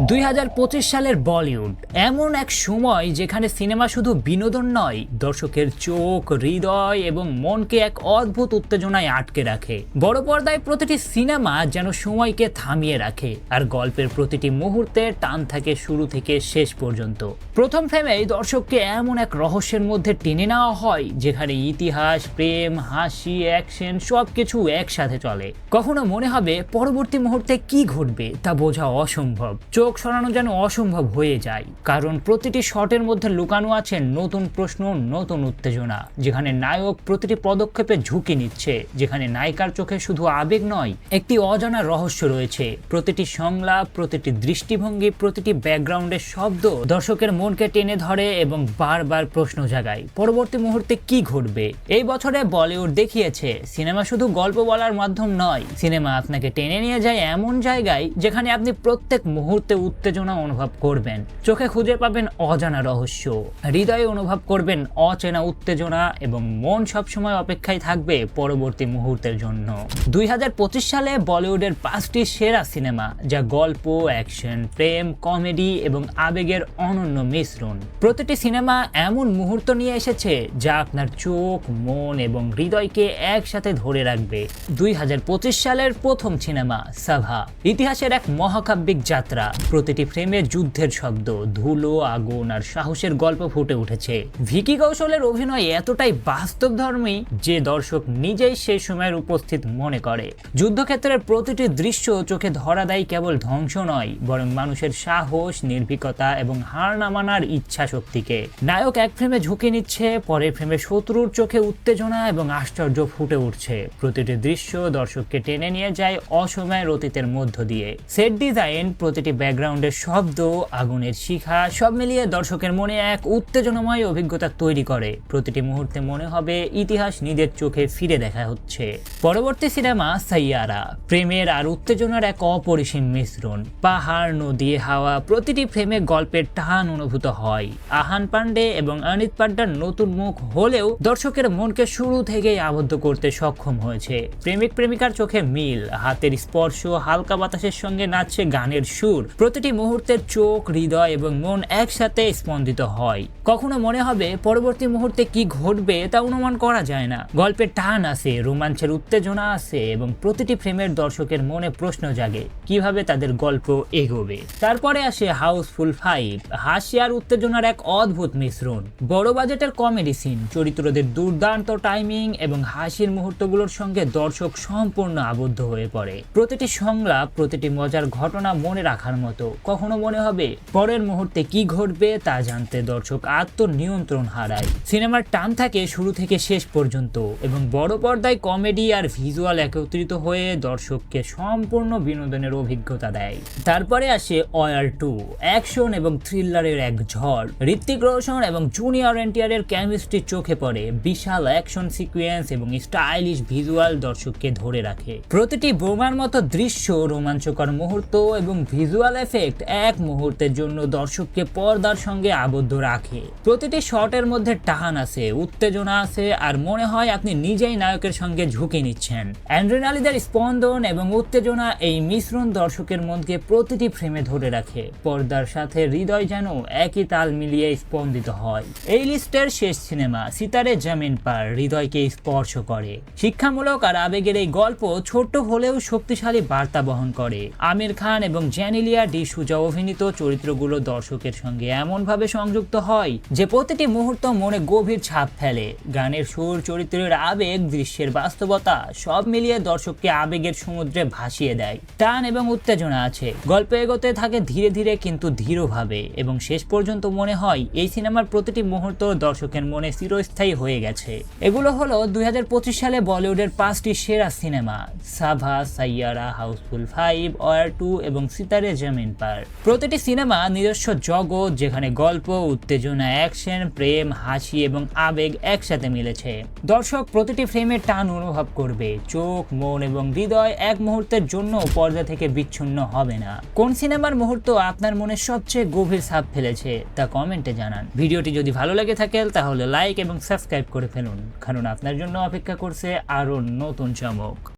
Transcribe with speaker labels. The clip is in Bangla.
Speaker 1: দুই হাজার পঁচিশ সালের বলিউড, এমন এক সময় যেখানে সিনেমা শুধু বিনোদন নয়, দর্শকের চোখ, হৃদয় এবং মনকে এক অদ্ভুত উত্তেজনায় আটকে রাখে। বড় পর্দায় প্রতিটি সিনেমা যেন সময়কে থামিয়ে রাখে, আর গল্পের প্রতিটি মুহূর্তে টান থাকে শুরু থেকে শেষ পর্যন্ত। প্রথম ফ্রেমেই দর্শককে এমন এক রহস্যের মধ্যে টেনে নেওয়া হয়, যেখানে ইতিহাস, প্রেম, হাসি, অ্যাকশন সবকিছু একসাথে চলে। কখনো মনে হবে পরবর্তী মুহূর্তে কি ঘটবে তা বোঝা অসম্ভব। চোখ সরানো যেন অসম্ভব হয়ে যায়। কারণ প্রতিটি শটের মধ্যে লুকানো আছে নতুন প্রশ্ন, নতুন উত্তেজনা, যেখানে নায়ক প্রতিটি পদক্ষেপে ঝুঁকি নিচ্ছে, যেখানে নায়িকার চোখে শুধু আবেগ নয়, একটি অজানা রহস্য রয়েছে। প্রতিটি সংলাপ, প্রতিটি দৃষ্টিভঙ্গি, প্রতিটি ব্যাকগ্রাউন্ডের শব্দ দর্শকের মনকে টেনে ধরে এবং বারবার প্রশ্ন জাগায়, পরবর্তী মুহূর্তে কি ঘটবে? এই বছরে বলিউড দেখিয়েছে, সিনেমা শুধু গল্প বলার মাধ্যম নয়, সিনেমা আপনাকে টেনে নিয়ে যায় এমন জায়গায় যেখানে আপনি প্রত্যেক মুহূর্তে উত্তেজনা অনুভব করবেন। চোখে খুঁজে পাবেন অজানা রহস্য। হৃদয়ে অনুভব করবেন অচেনা উত্তেজনা এবং মন সবসময় অপেক্ষায় থাকবে পরবর্তী মুহূর্তের জন্য। দুই হাজার পঁচিশ সালে বলিউডের পাঁচটি সেরা সিনেমা, যা গল্প, অ্যাকশন, প্রেম, কমেডি এবং আবেগের অনন্য মিশ্রণ। প্রতিটি সিনেমা এমন মুহূর্ত নিয়ে এসেছে, যা আপনার চোখ, মন এবং হৃদয়কে একসাথে ধরে রাখবে। দুই হাজার পঁচিশ সালের প্রথম সিনেমা, সাভা, ইতিহাসের এক মহাকাব্যিক যাত্রা। প্রতিটি ফ্রেমে যুদ্ধের শব্দ, ধুলো, আগুন আর সাহসের গল্প ফুটে উঠেছে। ভিকি কৌশলের অভিনয় এতটাই বাস্তবধর্মী যে দর্শক নিজেই সেই সময়ের উপস্থিত মনে করে। যুদ্ধক্ষেত্রের প্রতিটি দৃশ্য চোখে ধরা দেয় কেবল ধ্বংস নয়, বরং মানুষের সাহস, নির্ভীকতা এবং হার না মানার ইচ্ছা শক্তিকে নায়ক এক ফ্রেমে ঝুঁকে নিচ্ছে, পরের ফ্রেমে শত্রুর চোখে উত্তেজনা এবং আশ্চর্য ফুটে উঠছে। প্রতিটি দৃশ্য দর্শককে টেনে নিয়ে যায় অসময়ের অতীতের মধ্য দিয়ে। সেট ডিজাইন প্রতিটি ব্যাকগ্রাউন্ডের শব্দ, আগুনের শিখা, সব মিলিয়ে দর্শকের মনে এক উত্তেজনাময় অভিজ্ঞতা তৈরি করে। প্রতিটি মুহূর্তে মনে হবে ইতিহাস নিজের চোখে ফিরে দেখা হচ্ছে। পরবর্তী সিনেমা সাইয়ারা, প্রেমের আর উত্তেজনার এক অপরিসীম মিশ্রণ। পাহাড়, নদী, হাওয়া, প্রতিটি ফ্রেমে গল্পের টান অনুভূত হয়। আহান পান্ডে এবং অনিত পাড্ডার নতুন মুখ হলেও দর্শকের মনকে শুরু থেকেই আবদ্ধ করতে সক্ষম হয়েছে। প্রেমিক প্রেমিকার চোখে মিল, হাতের স্পর্শ, হালকা বাতাসের সঙ্গে নাচছে গানের সুর। প্রতিটি মুহূর্তের চোখ, হৃদয় এবং মন একসাথে স্পন্দিত হয়। কখনো মনে হবে পরবর্তী মুহূর্তে কি ঘটবে তা অনুমান করা যায় না। গল্পের টান আছে রোমাঞ্চের উত্তেজনা আছে এবং প্রতিটি ফ্রেমের দর্শকের মনে প্রশ্ন জাগে, কীভাবে তাদের গল্প এগোবে? তারপরে আসে হাউসফুল ফাইভ, হাসি আর উত্তেজনার এক অদ্ভুত মিশ্রণ। বড় বাজেটের কমেডি সিন, চরিত্রদের দুর্দান্ত টাইমিং এবং হাসির মুহূর্তগুলোর সঙ্গে দর্শক সম্পূর্ণ আবদ্ধ হয়ে পড়ে। প্রতিটি সংলাপ, প্রতিটি মজার ঘটনা মনে রাখার মতো কখনো মনে হবে পরের মুহূর্তে কি ঘটবে তা জানতে দর্শক আত্মনিয়ন্ত্রণ হারায়। সিনেমার টান থাকে শুরু থেকে শেষ পর্যন্ত এবং বড় পর্দায় কমেডি আর ভিজুয়াল একত্রিত হয়ে দর্শককে সম্পূর্ণ বিনোদনের অভিজ্ঞতা দেয়। তারপরে আসে অয়ার টু, অ্যাকশন এবং থ্রিলারের এক ঝড়। ঋত্বিক রোশন এবং জুনিয়র এনটিআরের কেমিস্ট্রি চোখে পড়ে। বিশাল অ্যাকশন সিকোয়েন্স এবং স্টাইলিশ ভিজুয়াল দর্শককে ধরে রাখে। প্রতিটি বোমার মতো দৃশ্য রোমাঞ্চকর মুহূর্ত এবং ভিজুয়াল এফেক্ট এক মুহূর্তের জন্য দর্শককে পর্দার সঙ্গে আবদ্ধ রাখে। প্রতিটি শটের মধ্যে টান আছে, উত্তেজনা আছে, আর মনে হয় আপনি নিজেই নায়কের সঙ্গে ঝুঁকে নিচ্ছেন। অ্যান্ড্রেনালিদের স্পন্দন এবং উত্তেজনা এই মিশ্রণ দর্শকের মনকে প্রতিটি ফ্রেমে ধরে রাখে। পর্দার সাথে হৃদয় যেন একই তাল মিলিয়ে স্পন্দিত হয়। এই লিস্টের শেষ সিনেমা সিতারে জামিন পার হৃদয়কে স্পর্শ করে। শিক্ষামূলক আর আবেগের এই গল্প ছোট্ট হলেও শক্তিশালী বার্তা বহন করে। আমির খান এবং জ্যানিলিয়া ডি সুজা অভিনীত চরিত্রগুলো দর্শকের সঙ্গে এমনভাবে সংযুক্ত হয় যে প্রতিটি মুহূর্ত মনে গভীর ছাপ ফেলে। গানের সুর, চরিত্রের আবেগ, দৃশ্যের বাস্তবতা সব মিলিয়ে দর্শককে আবেগের সমুদ্রে ভাসিয়ে দেয়। টান এবং উত্তেজনা আছে। গল্প এগোতে থাকে ধীরে ধীরে কিন্তু ধীরভাবে এবং শেষ পর্যন্ত মনে হয় এই সিনেমার প্রতিটি মুহূর্ত দর্শকের মনে চিরস্থায়ী হয়ে গেছে। এগুলো হলো দুই হাজার পঁচিশ সালে বলিউডের পাঁচটি সেরা cinema, Chhaava, Saiyaara, Housefull five, War two এবং সিতারে জামিন পার প্রতিটি সিনেমা নিজস্ব জগৎ, যেখানে গল্প, উত্তেজনা অ্যাকশন প্রেম, হাসি এবং আবেগ একসাথে মিলেছে। দর্শক, প্রতিটি ফ্রেমে টান অনুভব করবে। চোখ, মন এবং হৃদয় এক মুহূর্তের জন্য পর্দা থেকে বিচ্ছিন্ন হবে না। কোন সিনেমার মুহূর্ত আপনার মনে সবচেয়ে গভীর ছাপ ফেলেছে, তা কমেন্টে জানান। ভিডিওটি যদি ভালো লাগে থাকে, তাহলে লাইক এবং সাবস্ক্রাইব করে ফেলুন। কারণ আপনার জন্য অপেক্ষা করছে আরও নতুন চমক।